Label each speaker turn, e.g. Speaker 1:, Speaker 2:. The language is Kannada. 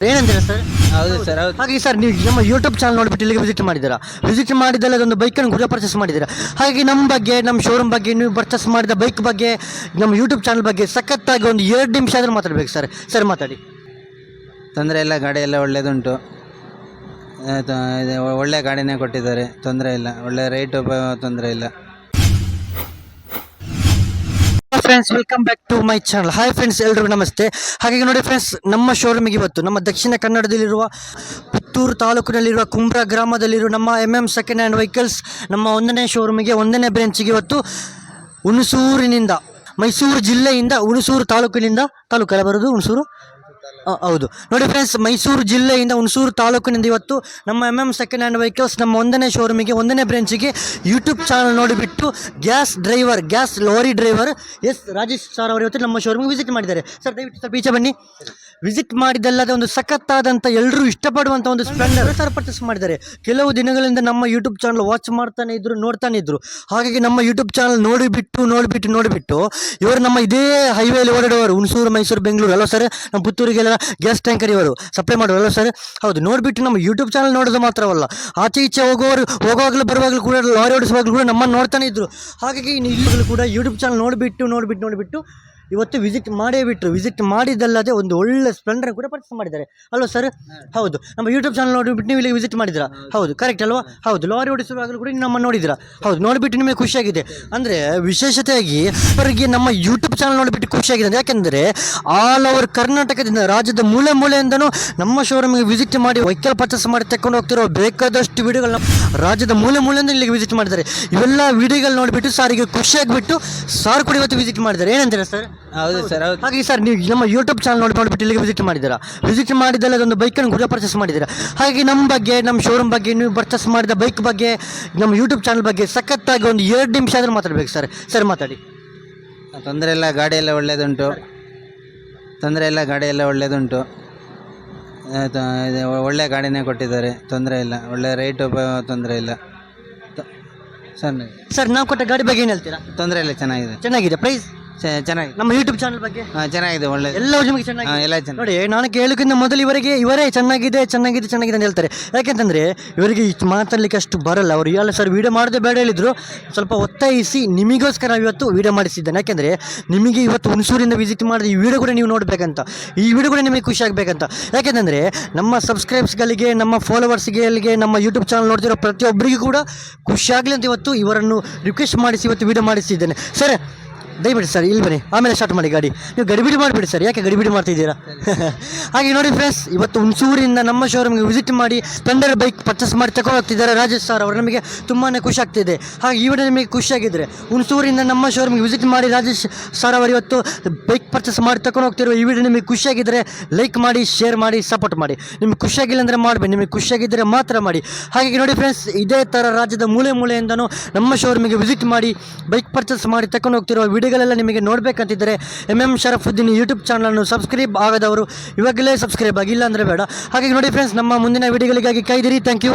Speaker 1: ಏನಂತೀರಾ ಸರ್?
Speaker 2: ಹೌದು ಸರ್ ಹೌದು.
Speaker 1: ಹಾಗೆ ಸರ್ ನೀವು ನಮ್ಮ ಯೂಟ್ಯೂಬ್ ಚಾನಲ್ ನೋಡಿಬಿಟ್ಟು ಇಲ್ಲಿಗೆ ವಿಸಿಟ್ ಮಾಡಿದ್ದೀರಾ? ವಿಸಿಟ್ ಮಾಡಿದಲ್ಲಿ ಅದೊಂದು ಬೈಕನ್ನು ಕೂಡ ಪರ್ಚೇಸ್ ಮಾಡಿದ್ದೀರಾ? ಹಾಗೆ ನಮ್ಮ ಬಗ್ಗೆ ನಮ್ಮ ಶೋರೂಮ್ ಬಗ್ಗೆ ನೀವು ಪರ್ಚೇಸ್ ಮಾಡಿದ ಬೈಕ್ ಬಗ್ಗೆ ನಮ್ಮ ಯೂಟ್ಯೂಬ್ ಚಾನಲ್ ಬಗ್ಗೆ ಸಖತ್ತಾಗಿ ಒಂದು ಎರಡು ನಿಮಿಷ ಆದರೂ ಮಾತಾಡಬೇಕು ಸರ್. ಸರ್ ಮಾತಾಡಿ.
Speaker 2: ತೊಂದರೆ ಇಲ್ಲ ಗಾಡಿ ಎಲ್ಲ ಒಳ್ಳೇದುಂಟು. ಆ, ತ- ಒಳ್ಳೆ ಗಾಡಿನೇ ಕೊಟ್ಟಿದ್ದಾರೆ ತೊಂದರೆ ಇಲ್ಲ. ಒಳ್ಳೆ ರೇಟು ತೊಂದರೆ ಇಲ್ಲ.
Speaker 1: Friends welcome back to my channel hi friends ಎಲ್ರಿಗೂ ನಮಸ್ತೆ. ಹಾಗಾಗಿ ನೋಡಿ ಫ್ರೆಂಡ್ಸ್ ನಮ್ಮ ಶೋರೂಮಿಗೆ ಇವತ್ತು, ನಮ್ಮ ದಕ್ಷಿಣ ಕನ್ನಡದಲ್ಲಿರುವ ಪುತ್ತೂರು ತಾಲೂಕಿನಲ್ಲಿರುವ ಕುಂಬ್ರ ಗ್ರಾಮದಲ್ಲಿರುವ ನಮ್ಮ M M second hand vehicles ನಮ್ಮ ಒಂದನೇ ಶೋರೂಮಿಗೆ ಒಂದನೇ ಬ್ರಾಂಚಿಗೆ ಇವತ್ತು ಹುಣಸೂರಿನಿಂದ, ಮೈಸೂರು ಜಿಲ್ಲೆಯಿಂದ ಹುಣಸೂರು ತಾಲೂಕಿನಿಂದ ತಾಲೂಕಲ್ಲ ಬರೋದು ಹುಣಸೂರು? ಹೌದು. ನೋಡಿ ಫ್ರೆಂಡ್ಸ್ ಮೈಸೂರು ಜಿಲ್ಲೆಯಿಂದ ಹುಣಸೂರು ತಾಲೂಕಿನಿಂದ ಇವತ್ತು ನಮ್ಮ M M second hand vehicles ನಮ್ಮ ಒಂದನೇ ಶೋರೂಮಿಗೆ ಒಂದನೇ ಬ್ರಾಂಚಿಗೆ ಯೂಟ್ಯೂಬ್ ಚಾನಲ್ ನೋಡಿಬಿಟ್ಟು gas driver gas lorry driver S Rajesh sir ಅವರು ಇವತ್ತು ನಮ್ಮ ಶೋರೂಮ್ಗೆ ವಿಸಿಟ್ ಮಾಡಿದ್ದಾರೆ. ಸರ್ ದಯವಿಟ್ಟು ಸರ್ ಈಚೆ ಬನ್ನಿ. ವಿಸಿಟ್ ಮಾಡಿದಲ್ಲದೆ ಒಂದು ಸಖತ್ತಾದಂಥ ಎಲ್ಲರೂ ಇಷ್ಟಪಡುವಂಥ ಒಂದು ಸ್ಪ್ಲೆಂಡರ್ ಸರ್ ಪರ್ಚೇಸ್ ಮಾಡಿದ್ದಾರೆ. ಕೆಲವು ದಿನಗಳಿಂದ ನಮ್ಮ ಯೂಟ್ಯೂಬ್ ಚಾನಲ್ ವಾಚ್ ಮಾಡ್ತಾನೆ ಇದ್ರು ನೋಡ್ತಾನೆ ಇದ್ರು. ಹಾಗಾಗಿ ನಮ್ಮ ಯೂಟ್ಯೂಬ್ ಚಾನಲ್ ನೋಡಿಬಿಟ್ಟು ನೋಡಿಬಿಟ್ಟು ನೋಡಿಬಿಟ್ಟು ಇವರು ನಮ್ಮ ಇದೇ ಹೈವೇಲಿ ಓಡಾಡುವರು ಹುಣಸೂರು ಮೈಸೂರು ಬೆಂಗಳೂರು. ಅಲ್ಲ ಸರ್ ನಮ್ಮ ಪುತ್ತೂರಿಗೆಲ್ಲ ಗ್ಯಾಸ್ ಟ್ಯಾಂಕರ್ ಇವರು. ಸಪ್ಲೈ ಮಾಡೋರು. ಅಲ್ಲ ಸರ್ ಹೌದು ನೋಡಿಬಿಟ್ಟು ನಮ್ಮ ಯೂಟ್ಯೂಬ್ ಚಾನಲ್ ನೋಡೋದು ಮಾತ್ರವಲ್ಲ. ಆಚೆ ಈಚೆ ಹೋಗೋರು ಹೋಗುವಾಗಲೂ ಬರುವಾಗಲೂ ಕೂಡ ಲಾರಿ ಓಡಿಸುವಾಗಲೂ ಕೂಡ ನಮ್ಮನ್ನು ನೋಡ್ತಾನೆ ಇದ್ರು. ಹಾಗಾಗಿ ಇನ್ನು ಇಲ್ಲಿಗಳು ಕೂಡ ಯೂಟ್ಯೂಬ್ ಚಾನಲ್ ನೋಡಿಬಿಟ್ಟು ನೋಡಿಬಿಟ್ಟು ನೋಡಿಬಿಟ್ಟು ಇವತ್ತು ವಿಸಿಟ್ ಮಾಡೇ ಬಿಟ್ಟರು ವಿಸಿಟ್ ಮಾಡಿದ್ದಲ್ಲದೆ ಒಂದು ಒಳ್ಳೆ ಸ್ಪ್ಲೆಂಡರ್ ಕೂಡ ಪರ್ಚೇಸ್ ಮಾಡಿದ್ದಾರೆ. ಅಲ್ವಾ ಸರ್ ಹೌದು. ನಮ್ಮ ಯೂಟ್ಯೂಬ್ ಚಾನಲ್ ನೋಡಿಬಿಟ್ಟು ನೀವು ಇಲ್ಲಿ ವಿಸಿಟ್ ಮಾಡಿದ್ದೀರಾ? ಹೌದು. ಕರೆಕ್ಟ್ ಅಲ್ವಾ? ಹೌದು. ಲಾರಿ ಓಡಿಸುವಾಗಲೂ ಕೂಡ ನಮ್ಮ ನೋಡಿದ್ದೀರಾ? ಹೌದು. ನೋಡಿಬಿಟ್ಟು ನಿಮಗೆ ಖುಷಿಯಾಗಿದೆ. ಅಂದರೆ ವಿಶೇಷತೆಯಾಗಿ ಅವರಿಗೆ ನಮ್ಮ ಯೂಟ್ಯೂಬ್ ಚಾನಲ್ ನೋಡಿಬಿಟ್ಟು ಖುಷಿಯಾಗಿದೆ ಯಾಕೆಂದರೆ ಆಲ್ ಓವರ್ ಕರ್ನಾಟಕದಿಂದ ರಾಜ್ಯದ ಮೂಲೆ ಮೂಲೆಯಿಂದನೂ ನಮ್ಮ ಶೋರೂಮಿಗೆ ವಿಸಿಟ್ ಮಾಡಿ ವೆಹಿಕಲ್ ಪರ್ಚೇಸ್ ಮಾಡಿ ತಕೊಂಡು ಹೋಗ್ತಿರೋ ಬೇಕಾದಷ್ಟು ವಿಡಿಯೋಗಳನ್ನ ರಾಜ್ಯದ ಮೂಲೆ ಮೂಲೆಯಿಂದ ಇಲ್ಲಿಗೆ ವಿಸಿಟ್ ಮಾಡಿದ್ದಾರೆ. ಇವೆಲ್ಲ ವಿಡಿಯೋಗಳು ನೋಡಿಬಿಟ್ಟು ಸಾರಿಗೆ ಖುಷಿಯಾಗಿಬಿಟ್ಟು ಸಾರ್ ಕೂಡ ಇವತ್ತು ವಿಸಿಟ್ ಮಾಡಿದ್ದಾರೆ. ಏನಂತೀರಾ ಸರ್
Speaker 2: ಹೌದು ಸರ್ ಹೌದು.
Speaker 1: ಹಾಗೆ ಸರ್ ನೀವು ನಮ್ಮ ಯೂಟ್ಯೂಬ್ ಚಾನಲ್ ನೋಡಿ ನೋಡಿಬಿಟ್ಟು ಇಲ್ಲಿಗೆ ವಿಸಿಟ್ ಮಾಡಿದ್ದೀರಾ? ವಿಸಿಟ್ ಮಾಡಿದಲ್ಲಿ ಅದೊಂದು ಬೈಕನ್ನು ಕೂಡ ಪರ್ಚೇಸ್ ಮಾಡಿದ್ದೀರಾ? ಹಾಗೆ ನಮ್ಮ ಬಗ್ಗೆ ನಮ್ಮ ಶೋರೂಮ್ ಬಗ್ಗೆ ನೀವು ಪರ್ಚೇಸ್ ಮಾಡಿದ ಬೈಕ್ ಬಗ್ಗೆ ನಮ್ಮ ಯೂಟ್ಯೂಬ್ ಚಾನಲ್ ಬಗ್ಗೆ ಸಖತ್ತಾಗಿ ಒಂದು ಎರಡು ನಿಮಿಷ ಆದರೂ ಮಾತಾಡಬೇಕು ಸರ್. ಸರ್ ಮಾತಾಡಿ.
Speaker 2: ತೊಂದರೆ ಇಲ್ಲ ಗಾಡಿ ಎಲ್ಲ ಒಳ್ಳೇದುಂಟು. ತೊಂದರೆ ಇಲ್ಲ ಗಾಡಿ ಎಲ್ಲ ಒಳ್ಳೇದುಂಟು. ಒಳ್ಳೆಯ ಗಾಡಿನೇ ಕೊಟ್ಟಿದ್ದಾರೆ. ತೊಂದರೆ ಇಲ್ಲ ಒಳ್ಳೆ ರೇಟು ತೊಂದರೆ ಇಲ್ಲ. ಸರ್
Speaker 1: ಸರ್ ನಾವು ಕೊಟ್ಟ ಗಾಡಿ ಬಗ್ಗೆ ಏನು ಹೇಳ್ತೀರಾ?
Speaker 2: ತೊಂದರೆ ಇಲ್ಲ ಚೆನ್ನಾಗಿದೆ.
Speaker 1: ಚೆನ್ನಾಗಿದೆ ಪ್ರೈಸ್
Speaker 2: ಚೆ- ಚೆನ್ನಾಗಿದೆ.
Speaker 1: ನಮ್ಮ ಯೂಟ್ಯೂಬ್ ಚಾನಲ್ ಬಗ್ಗೆ?
Speaker 2: ಹಾಂ ಚೆನ್ನಾಗಿದೆ ಒಳ್ಳೆ
Speaker 1: ಎಲ್ಲ ನಿಮಗೆ ಚೆನ್ನಾಗಿ
Speaker 2: ಎಲ್ಲ ಚೆನ್ನಾಗಿ
Speaker 1: ನೋಡಿ ನಾನು ಕೇಳೋಕ್ಕಿಂತ ಮೊದಲು ಇವರಿಗೆ ಇವರೇ ಚೆನ್ನಾಗಿದೆ ಚೆನ್ನಾಗಿದೆ ಚೆನ್ನಾಗಿದೆ ಅಂತ ಹೇಳ್ತಾರೆ. ಯಾಕೆಂತಂದ್ರೆ ಇವರಿಗೆ ಇಷ್ಟ್ ಮಾತಾಡ್ಲಿಕ್ಕೆ ಅಷ್ಟು ಬರಲ್ಲ. ಅವರು ಇವಾಗ ಸರ್ ವೀಡಿಯೋ ಮಾಡದೆ ಬೇಡ ಹೇಳಿದ್ರು. ಸ್ವಲ್ಪ ಒತ್ತಾಯಿಸಿ ನಿಮಗೋಸ್ಕರ ಇವತ್ತು ವೀಡಿಯೋ ಮಾಡಿಸಿದ್ದೇನೆ. ಯಾಕೆಂದ್ರೆ ನಿಮಗೆ ಇವತ್ತು ಹುಣಸೂರಿಂದ ವಿಸಿಟ್ ಮಾಡಿದ ಈ ವಿಡಿಯೋ ಕೂಡ ನೀವು ನೋಡಬೇಕಂತ ಈ ವಿಡಿಯೋ ಕೂಡ ನಿಮಗೆ ಖುಷಿ ಆಗಬೇಕಂತ. ಯಾಕೆಂತಂದರೆ ನಮ್ಮ ಸಬ್ಸ್ಕ್ರೈಬ್ಸ್ಗಳಿಗೆ ನಮ್ಮ ಫಾಲೋವರ್ಸ್ಗಳಿಗೆ ನಮ್ಮ ಯೂಟ್ಯೂಬ್ ಚಾನಲ್ ನೋಡ್ತಿರೋ ಪ್ರತಿಯೊಬ್ಬರಿಗೂ ಕೂಡ ಖುಷಿಯಾಗಲಿ ಅಂತ ಇವತ್ತು ಇವರನ್ನು ರಿಕ್ವೆಸ್ಟ್ ಮಾಡಿಸಿ ಇವತ್ತು ವಿಡಿಯೋ ಮಾಡಿಸಿದ್ದೇನೆ. ಸರ್ ದಯವಿಟ್ಟು ಸರ್, ಇಲ್ಲಿ ಬನ್ನಿ. ಆಮೇಲೆ ಸ್ಟಾರ್ಟ್ ಮಾಡಿ ಗಾಡಿ. ನೀವು ಗಡಿಬಿಡಿ ಮಾಡಿಬಿಡಿ ಸರ್. ಯಾಕೆ ಗಡಿಬಿಡಿ ಮಾಡ್ತಿದ್ದೀರಾ? ಹಾಗೆ ನೋಡಿ ಫ್ರೆಂಡ್ಸ್ ಇವತ್ತು ಹುಣಸೂರಿಂದ ನಮ್ಮ ಶೋರೂಮ್ಗೆ ವಿಸಿಟ್ ಮಾಡಿ ಸ್ಪ್ಲೆಂಡರ್ ಬೈಕ್ ಪರ್ಚೇಸ್ ಮಾಡಿ ತಗೊಂಡು ಹೋಗ್ತಿದ್ದಾರೆ ರಾಜೇಶ್ ಸರ್ ಅವರು. ನಮಗೆ ತುಂಬಾ ಖುಷಿ ಆಗ್ತಿದೆ ಹಾಗೆ ಈ ವಿಡಿಯೋ ನಿಮಗೆ ಖುಷಿಯಾಗಿದ್ದರೆ ಹುಣಸೂರಿಂದ ನಮ್ಮ ಶೋರೂಮ್ಗೆ ವಿಸಿಟ್ ಮಾಡಿ ರಾಜೇಶ್ ಸರ್ ಅವರು ಇವತ್ತು ಬೈಕ್ ಪರ್ಚೇಸ್ ಮಾಡಿ ತಗೊಂಡು ಹೋಗ್ತಿರುವ ಈ ವಿಡಿಯೋ ನಿಮಗೆ ಖುಷಿಯಾಗಿದ್ದರೆ ಲೈಕ್ ಮಾಡಿ ಶೇರ್ ಮಾಡಿ ಸಪೋರ್ಟ್ ಮಾಡಿ. ನಿಮಗೆ ಖುಷಿಯಾಗಿಲ್ಲ ಅಂದರೆ ಮಾಡಬೇಡಿ. ನಿಮಗೆ ಖುಷಿಯಾಗಿದ್ದರೆ ಮಾತ್ರ ಮಾಡಿ. ಹಾಗಾಗಿ ನೋಡಿ ಫ್ರೆಂಡ್ಸ್ ಇದೇ ಥರ ರಾಜ್ಯದ ಮೂಲೆ ಮೂಲೆಯಿಂದನೂ ನಮ್ಮ ಶೋರೂಮಿಗೆ ವಿಸಿಟ್ ಮಾಡಿ ಬೈಕ್ ಪರ್ಚೇಸ್ ಮಾಡಿ ತಕೊಂಡು ಹೋಗ್ತಿರುವ ವಿಡಿಯೋಗಳೆಲ್ಲ ನಿಮಗೆ ನೋಡಬೇಕಂತಿದ್ದರೆ ಎಂ ಎಂ ಶರಫುದ್ದೀನ್ ಯೂಟ್ಯೂಬ್ ಚಾನಲನ್ನು ಸಬ್ಸ್ಕ್ರೈಬ್ ಆಗದವರು ಇವಾಗಲೇ ಸಬ್ಸ್ಕ್ರೈಬ್ ಆಗಿಲ್ಲ ಅಂದರೆ ಬೇಡ. ಹಾಗಾಗಿ ನೋಡಿ ಫ್ರೆಂಡ್ಸ್ ನಮ್ಮ ಮುಂದಿನ ವಿಡಿಯೋಗಳಿಗಾಗಿ ಕಾಯ್ದಿರಿ ಥ್ಯಾಂಕ್ ಯು